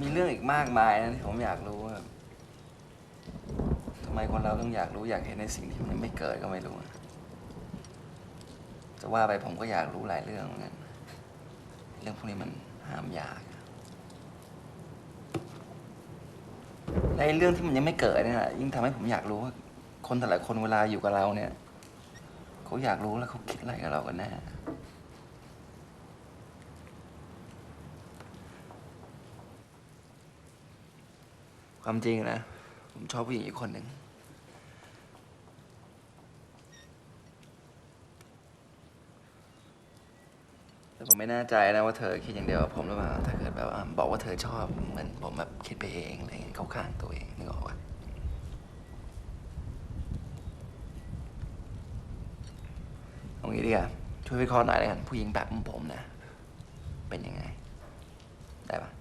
มีเรื่องอีกมากมายนะที่ผมอยากรู้ว่าทำไมคนเราต้องอยากรู้อยากเห็นในสิ่งที่มันไม่เกิดก็ไม่รู้อะจะว่าไปผมก็อยากรู้หลายเรื่องเหมือนกัน เรื่องพวกนี้มันห้ามยากในเรื่องที่มันยังไม่เกิดเนี่ยยิ่งทำให้ผมอยากรู้ว่า คนแต่ละคนเวลาอยู่กับเราเนี่ย เขาอยากรู้แล้วเขาคิดอะไรกับเรากันแน่ ความจริงนะ ผมชอบผู้หญิงอีกคนหนึ่ง แต่ผมไม่แน่ใจนะว่าเธอคิดอย่างเดียวกับผมหรือเปล่า ถ้าเกิดแบบว่าบอกว่าเธอชอบเหมือนผมแบบคิดไปเองอะไรเงี้ยเข้าข้างตัวเองนึกออกปะเอางี้ดีกว่าช่วยวิเคราะห์หน่อยแล้วกันผู้หญิงแบบผมนะ เป็นยังไง ได้ปะ